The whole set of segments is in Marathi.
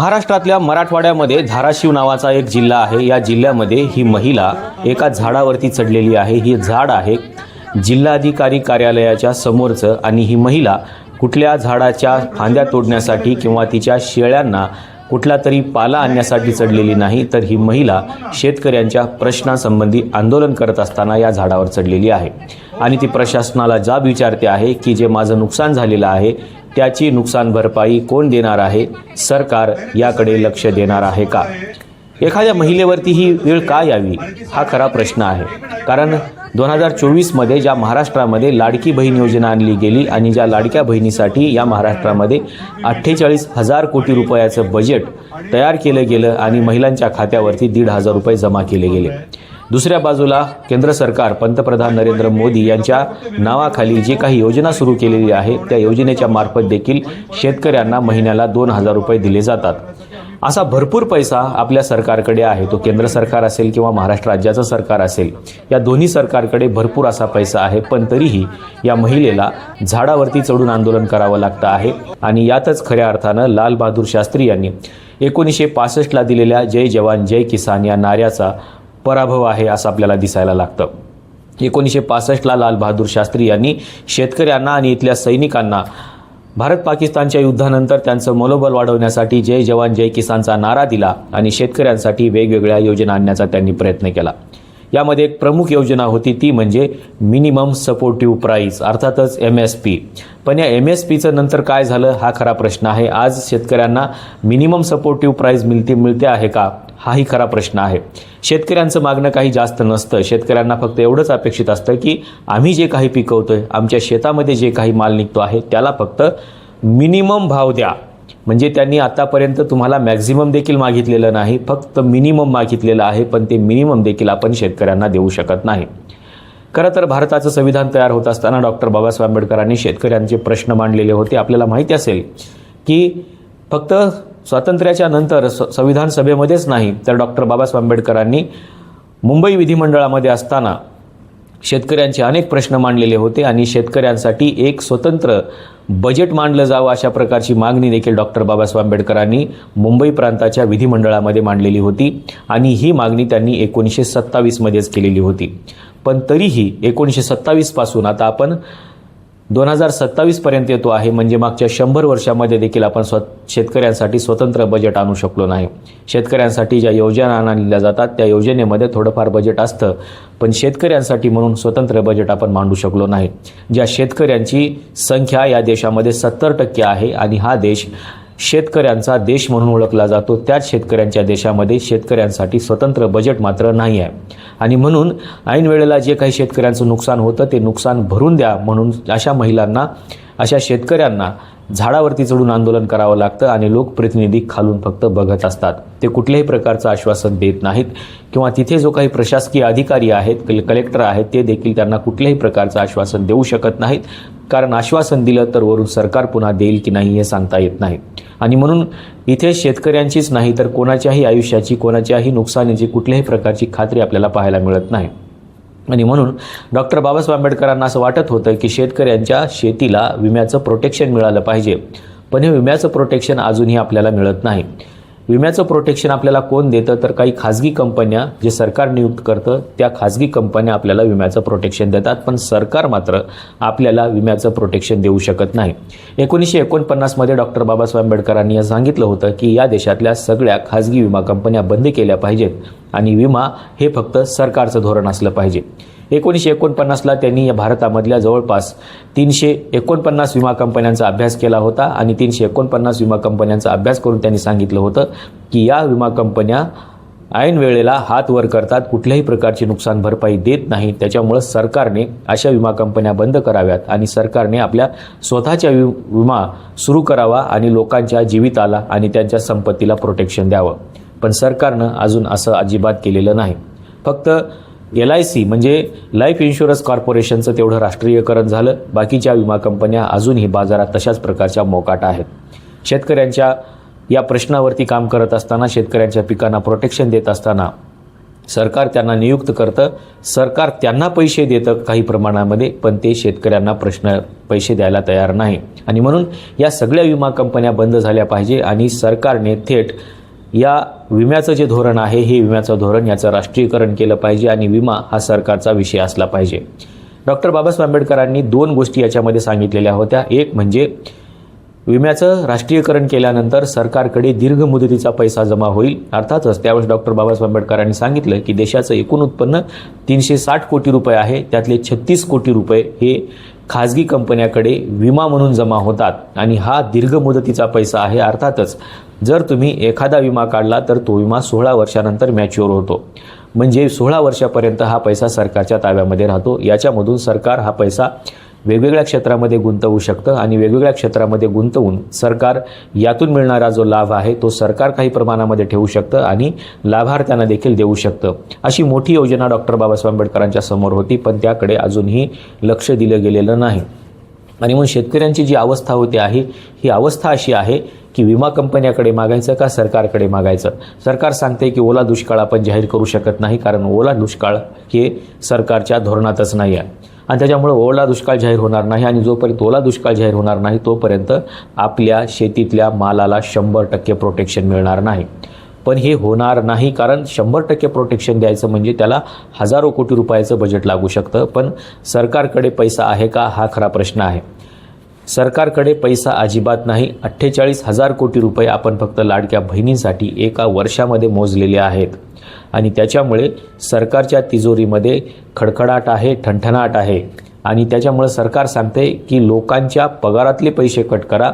महाराष्ट्रातल्या मराठवाड्यामध्ये धाराशिव नावाचा एक जिल्हा आहे. या जिल्ह्यामध्ये ही महिला एका झाडावरती चढलेली आहे. ही झाड आहे जिल्हाधिकारी कार्यालयाच्या समोरचं आणि ही महिला कुठल्या झाडाच्या फांद्या तोडण्यासाठी किंवा तिच्या शेळ्यांना कुठला तरी पाला आणण्यासाठी चढलेली नाही तर ही महिला शेतकऱ्यांच्या प्रश्नासंबंधी आंदोलन करत असताना या झाडावर चढलेली आहे. आणि ती प्रशासनाला जाब विचारते आहे की जे माझं नुकसान झालेलं आहे त्याची नुकसान भरपाई कोण देणार आहे? सरकार याकडे लक्ष देणार आहे का? एखाद्या महिलेवरती ही वेळ का यावी? हा खरा प्रश्न आहे. कारण दोन हजार चोवीसमध्ये ज्या महाराष्ट्रामध्ये लाडकी बहीण योजना आणली गेली आणि ज्या लाडक्या बहिणीसाठी या महाराष्ट्रामध्ये अठ्ठेचाळीस हजार कोटी रुपयाचं बजेट तयार केलं गेलं आणि महिलांच्या खात्यावरती दीड हजार रुपये जमा केले गेले. दुसऱ्या बाजूला केंद्र सरकार पंतप्रधान नरेंद्र मोदी यांच्या नावाखाली जे काही योजना सुरू केलेली आहे त्या योजनेच्या मार्फत देखील शेतकऱ्यांना महिन्याला दोन हजार रुपये दिले जातात. असा भरपूर पैसा आपल्या सरकारकडे आहे. तो केंद्र सरकार असेल किंवा महाराष्ट्र राज्याचं सरकार असेल या दोन्ही सरकारकडे भरपूर असा पैसा आहे. पण तरीही या महिलेला झाडावरती चढून आंदोलन करावं लागतं आहे. आणि यातच खऱ्या अर्थानं लाल बहादूर शास्त्री यांनी एकोणीसशे पासष्टला दिलेल्या जय जवान जय किसान या नाऱ्याचा पराभव आहे असं आपल्याला दिसायला लागतं. एकोणीसशे पासष्टला लाल बहादूर शास्त्री यांनी शेतकऱ्यांना आणि इथल्या सैनिकांना भारत पाकिस्तानच्या युद्धानंतर त्यांचं मनोबल वाढवण्यासाठी जय जवान जय किसानचा नारा दिला आणि शेतकऱ्यांसाठी वेगवेगळ्या योजना आणण्याचा त्यांनी प्रयत्न केला. यामध्ये एक प्रमुख योजना होती ती म्हणजे मिनिमम सपोर्टिव्ह प्राईस अर्थातच एम एस पी पण या एम एस पीचं नंतर काय झालं हा खरा प्रश्न आहे. आज शेतकऱ्यांना मिनिमम सपोर्टिव्ह प्राईस मिळते मिळते आहे का? हाही खरा प्रश्न आहे. शेतकऱ्यांचं मागणं काही जास्त नसतं. शेतकऱ्यांना फक्त एवढंच अपेक्षित असतं की आम्ही जे काही पिकवतोय आमच्या शेतामध्ये जे काही माल निघतो आहे त्याला फक्त मिनिमम भाव द्या. म्हणजे त्यांनी आतापर्यंत तुम्हाला मॅक्झिमम देखील मागितलेलं नाही फक्त मिनिमम मागितलेलं आहे पण ते मिनिमम देखील आपण शेतकऱ्यांना देऊ शकत नाही. खरं तर भारताचं संविधान तयार होत असताना डॉक्टर बाबासाहेब आंबेडकरांनी शेतकऱ्यांचे प्रश्न मांडलेले होते. आपल्याला माहिती असेल की फक्त स्वातंत्र्याच्या नंतर स संविधान सभेमध्येच नाही तर डॉक्टर बाबासाहेब आंबेडकरांनी मुंबई विधिमंडळामध्ये असताना शेतकऱ्यांचे अनेक प्रश्न मांडलेले होते आणि शेतकऱ्यांसाठी एक स्वतंत्र बजेट मांडलं जावं अशा प्रकारची मागणी देखील डॉक्टर बाबासाहेब आंबेडकरांनी मुंबई प्रांताच्या विधिमंडळामध्ये मांडलेली होती आणि ही मागणी त्यांनी एकोणीसशे सत्तावीसमध्येच केलेली होती. पण तरीही एकोणीसशे सत्तावीसपासून आता आपण दोन हजार सत्तावीसपर्यंत येतो आहे. म्हणजे मागच्या शंभर वर्षामध्ये देखील आपण स्व शेतकऱ्यांसाठी स्वतंत्र बजेट आणू शकलो नाही. शेतकऱ्यांसाठी ज्या योजना आणल्या जातात त्या योजनेमध्ये थोडंफार बजेट असतं. पण शेतकऱ्यांसाठी म्हणून स्वतंत्र बजेट आपण मांडू शकलो नाही. ज्या शेतकऱ्यांची संख्या या देशामध्ये सत्तर टक्के आहे आणि हा देश शेतकऱ्यांचा देश म्हणून ओळखला जातो. त्याच शेतकऱ्यांच्या देशामध्ये शेतकऱ्यांसाठी स्वतंत्र बजेट मात्र नाही आहे. आणि म्हणून ऐन वेळेला जे काही शेतकऱ्यांचं नुकसान होतं ते नुकसान भरून द्या म्हणून अशा महिलांना अशा शेतकऱ्यांना झाडावरती चढून आंदोलन करावं लागतं आणि लोकप्रतिनिधी खालून फक्त बघत असतात. ते कुठल्याही प्रकारचं आश्वासन देत नाहीत किंवा तिथे जो काही प्रशासकीय अधिकारी आहेत कल कलेक्टर आहेत ते देखील त्यांना कुठल्याही प्रकारचं आश्वासन देऊ शकत नाहीत. कारण आश्वासन दिलं तर वरून सरकार पुन्हा देईल की नाही हे सांगता येत नाही. आणि म्हणून इथे शेतकऱ्यांचीच नाही तर कोणाच्याही आयुष्याची कोणाच्याही नुकसानीची कुठल्याही प्रकारची खात्री आपल्याला पाहायला मिळत नाही. आणि म्हणून डॉक्टर बाबासाहेब आंबेडकरांना असं वाटत होतं की शेतकऱ्यांच्या शेतीला विम्याचं प्रोटेक्शन मिळालं पाहिजे. पण हे विम्याचं प्रोटेक्शन अजूनही आपल्याला मिळत नाही. विम्याचं प्रोटेक्शन आपल्याला कोण देतं? तर काही खाजगी कंपन्या जे सरकार नियुक्त करतं त्या खाजगी कंपन्या आपल्याला विम्याचं प्रोटेक्शन देतात पण सरकार मात्र आपल्याला विम्याचं प्रोटेक्शन देऊ शकत नाही. एकोणीसशे एकोणपन्नासमध्ये डॉक्टर बाबासाहेब आंबेडकरांनी हे सांगितलं होतं की या देशातल्या सगळ्या खाजगी विमा कंपन्या बंद केल्या पाहिजेत आणि विमा हे फक्त सरकारचं धोरण असलं पाहिजे. एकोणीसशे एकोणपन्नासला त्यांनी या भारतामधल्या जवळपास तीनशे एकोणपन्नास विमा कंपन्यांचा अभ्यास केला होता आणि तीनशे एकोणपन्नास विमा कंपन्यांचा अभ्यास करून त्यांनी सांगितलं होतं की या विमा कंपन्या ऐन वेळेला हात वर करतात कुठल्याही प्रकारची नुकसान भरपाई देत नाही त्याच्यामुळं सरकारने अशा विमा कंपन्या बंद कराव्यात आणि सरकारने आपल्या स्वतःच्या वि विमा सुरू करावा आणि लोकांच्या जीविताला आणि त्यांच्या संपत्तीला प्रोटेक्शन द्यावं. पण सरकारनं अजून असं अजिबात केलेलं नाही. फक्त एल आय सी म्हणजे लाईफ इन्शुरन्स कॉर्पोरेशनचं तेवढं राष्ट्रीयकरण झालं. बाकीच्या विमा कंपन्या अजूनही बाजारात तशाच प्रकारच्या मोकाट आहेत. शेतकऱ्यांच्या या प्रश्नावरती काम करत असताना शेतकऱ्यांच्या पिकांना प्रोटेक्शन देत असताना सरकार त्यांना नियुक्त करतं. सरकार त्यांना पैसे देतं काही प्रमाणामध्ये पण ते शेतकऱ्यांना प्रश्न पैसे द्यायला तयार नाही. आणि म्हणून या सगळ्या विमा कंपन्या बंद झाल्या पाहिजे आणि सरकारने थेट या विम्याचं जे धोरण आहे हे विम्याचं धोरण याचं राष्ट्रीयकरण केलं पाहिजे आणि विमा हा सरकारचा विषय असला पाहिजे. डॉक्टर बाबासाहेब आंबेडकरांनी दोन गोष्टी याच्यामध्ये सांगितलेल्या होत्या. एक म्हणजे विम्याचं राष्ट्रीयकरण केल्यानंतर सरकारकडे दीर्घ मुदतीचा पैसा जमा होईल. अर्थातच त्यावेळेस डॉक्टर बाबासाहेब आंबेडकरांनी सांगितलं की देशाचं एकूण उत्पन्न तीनशे साठ कोटी रुपये आहे. त्यातले छत्तीस कोटी रुपये हे खाजगी कंपन्याकडे विमा म्हणून जमा होतात आणि हा दीर्घ मुदतीचा पैसा आहे. अर्थातच जर तुम्ही एखादा विमा काढला तर तो विमा सोळा वर्षानंतर मॅच्युअर होतो. म्हणजे सोळा वर्षापर्यंत हा पैसा सरकारच्या ताब्यामध्ये राहतो. याच्यामधून सरकार हा पैसा वेगवेगळ्या क्षेत्रामध्ये गुंतवू शकतं आणि वेगवेगळ्या क्षेत्रामध्ये गुंतवून सरकार यातून मिळणारा जो लाभ आहे तो सरकार काही प्रमाणामध्ये ठेवू शकतं आणि लाभार्थ्यांना देखील देऊ शकतं. अशी मोठी योजना डॉक्टर बाबासाहेब आंबेडकरांच्या समोर होती पण त्याकडे अजूनही लक्ष दिलं गेलेलं नाही. आणि मग शेतकऱ्यांची जी अवस्था होती आहे ही अवस्था अशी आहे की विमा कंपन्याकडे मागायचं का सरकारकडे मागायचं? सरकार सांगते की ओला दुष्काळ आपण जाहीर करू शकत नाही कारण ओला दुष्काळ हे सरकारच्या धोरणातच नाही आहे. आणि त्याच्यामुळे ओला दुष्काळ जाहीर होणार नाही आणि जोपर्यंत ओला दुष्काळ जाहीर होणार नाही तोपर्यंत आपल्या शेतीतल्या मालाला शंभर टक्के प्रोटेक्शन मिळणार नाही. पण हे होणार नाही कारण शंभर टक्के प्रोटेक्शन द्यायचं म्हणजे त्याला हजारो कोटी रुपयाचं बजेट लागू शकतं. पण सरकारकडे पैसा आहे का? हा खरा प्रश्न आहे. सरकारकडे पैसा अजिबात नाही. अठ्ठेचाळीस हजार कोटी रुपये आपण फक्त लाडक्या बहिणींसाठी एका वर्षामध्ये मोजलेले आहेत. आणि त्याच्यामुळे सरकारच्या तिजोरीमध्ये खडखडाट आहे ठणठणाट आहे. आणि त्याच्यामुळे सरकार सांगते की लोकांच्या पगारातले पैसे कट करा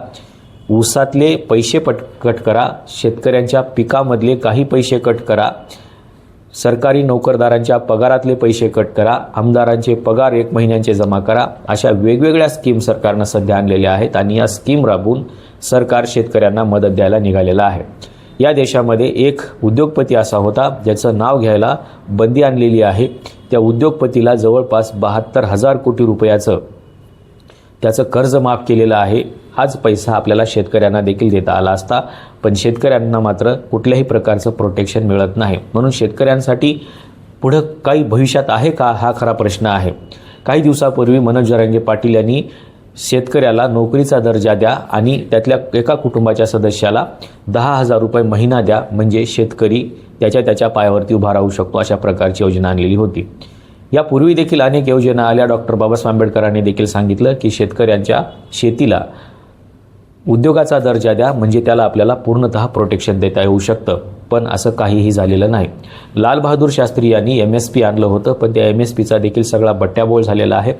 ऊसातले पैसे पट कट करा शेतकऱ्यांच्या पिकामधले काही पैसे कट करा सरकारी नोकरदारांच्या पगारातले पैसे कट करा आमदारांचे पगार एक महिन्यांचे जमा करा अशा वेगवेगळ्या स्कीम सरकारनं सध्या आणलेल्या आहेत आणि या स्कीम राबवून सरकार शेतकऱ्यांना मदत द्यायला निघालेलं आहे. या देशामध्ये एक उद्योगपती असा होता ज्याचं नाव घ्यायला बंदी आणलेली आहे. त्या उद्योगपतीला जवळपास बहात्तर हजार कोटी रुपयाचं त्याचं कर्ज माफ केलेलं आहे. हाच पैसा आपल्याला शेतकऱ्यांना देखील देता आला असता. पण शेतकऱ्यांना मात्र कुठल्याही प्रकारचं प्रोटेक्शन मिळत नाही. म्हणून शेतकऱ्यांसाठी पुढं काही भविष्यात आहे का? हा खरा प्रश्न आहे. काही दिवसापूर्वी मनोज जरांगे पाटील यांनी शेतकऱ्याला नोकरीचा दर्जा द्या आणि त्यातल्या एका कुटुंबाच्या सदस्याला दहा हजार रुपये महिना द्या म्हणजे शेतकरी त्याच्या त्याच्या पायावरती उभा राहू शकतो अशा प्रकारची योजना आणलेली होती. यापूर्वी देखील अनेक योजना आल्या. डॉक्टर बाबासाहेब आंबेडकरांनी देखील सांगितलं की शेतकऱ्यांच्या शेतीला उद्योगाचा दर्जा द्या म्हणजे त्याला आपल्याला पूर्णतः प्रोटेक्शन देता येऊ शकतं. पण असं काहीही झालेलं नाही. लालबहादूर शास्त्री यांनी एम एस पी आणलं होतं पण त्या एम एस पीचा देखील सगळा बट्ट्याबोळ झालेला आहे.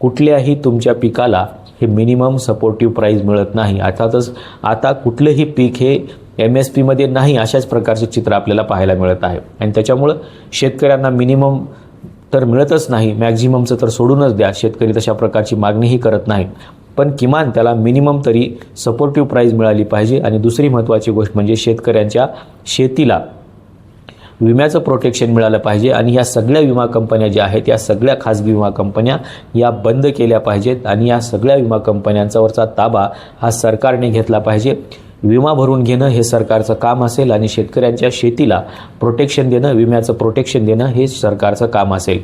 कुठल्याही तुमच्या पिकाला हे मिनिमम सपोर्टिव्ह प्राईज मिळत नाही. अर्थातच आता कुठलंही पीक हे एम एस पीमध्ये नाही अशाच प्रकारचे चित्र आपल्याला पाहायला मिळत आहे. आणि त्याच्यामुळं शेतकऱ्यांना मिनिमम तर मिळतच नाही मॅक्झिममचं तर सोडूनच द्या. शेतकरी तशा प्रकारची मागणीही करत नाहीत. पण किमान त्याला मिनिमम तरी सपोर्टिव्ह प्राईज मिळाली पाहिजे. आणि दुसरी महत्त्वाची गोष्ट म्हणजे शेतकऱ्यांच्या शेतीला विम्याचं प्रोटेक्शन मिळालं पाहिजे आणि या सगळ्या विमा कंपन्या ज्या आहेत या सगळ्या खाजगी विमा कंपन्या या बंद केल्या पाहिजेत आणि या सगळ्या विमा कंपन्यांच्यावरचा ताबा हा सरकारने घेतला पाहिजे. विमा भरून घेणं हे सरकारचं काम असेल आणि शेतकऱ्यांच्या शेतीला प्रोटेक्शन देणं विम्याचं प्रोटेक्शन देणं हे सरकारचं काम असेल.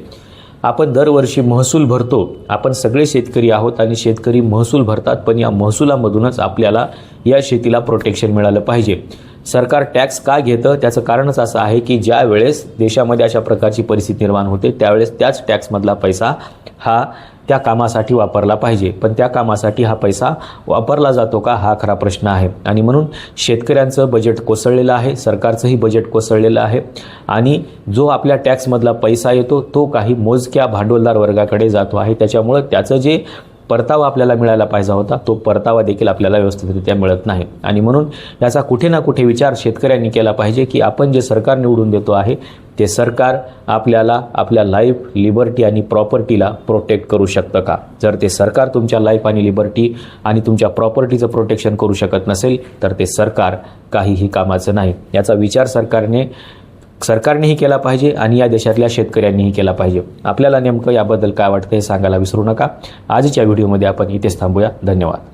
आपण दरवर्षी महसूल भरतो. आपण सगळे शेतकरी आहोत आणि शेतकरी महसूल भरतात पण या महसुलामधूनच आपल्याला या शेतीला प्रोटेक्शन मिळालं पाहिजे. सरकार टॅक्स का घेतं? त्याचं कारणच असं आहे की ज्या वेळेस देशामध्ये अशा प्रकारची परिस्थिती निर्माण होते त्यावेळेस त्याच टॅक्समधला पैसा हा त्या कामासाठी वापरला पाहिजे. पण त्या कामासाठी हा पैसा वापरला जातो का? हा खरा प्रश्न आहे. आणि म्हणून शेतकऱ्यांचं बजेट कोसळलेलं आहे सरकारचंही बजेट कोसळलेलं आहे. आणि जो आपल्या टॅक्समधला पैसा येतो तो काही मोजक्या भांडवलदार वर्गाकडे जातो आहे. त्याच्यामुळं त्याचं जे परतावा आपल्याला मिळायला पाहिजे होता तो परतावा देखील आपल्याला व्यवस्थितरित्या मिळत नाही. आणि म्हणून याचा कुठे ना कुठे विचार शेतकऱ्यांनी केला पाहिजे की आपण जे सरकार निवडून देतो आहे ते सरकार आपल्याला आपल्या लाईफ लिबर्टी आणि प्रॉपर्टीला प्रोटेक्ट करू शकतं का? जर ते सरकार तुमच्या लाईफ आणि लिबर्टी आणि तुमच्या प्रॉपर्टीचं प्रोटेक्शन करू शकत नसेल तर ते सरकार काहीही कामाचं नाही. याचा विचार सरकारने सरकारनेही केला पाहिजे आणि या देशातल्या शेतकऱ्यांनीही केला पाहिजे. आपल्याला नेमकं याबद्दल काय वाटतं हे सांगायला विसरू नका. आजच्या व्हिडिओमध्ये आपण इथेच थांबूया. धन्यवाद.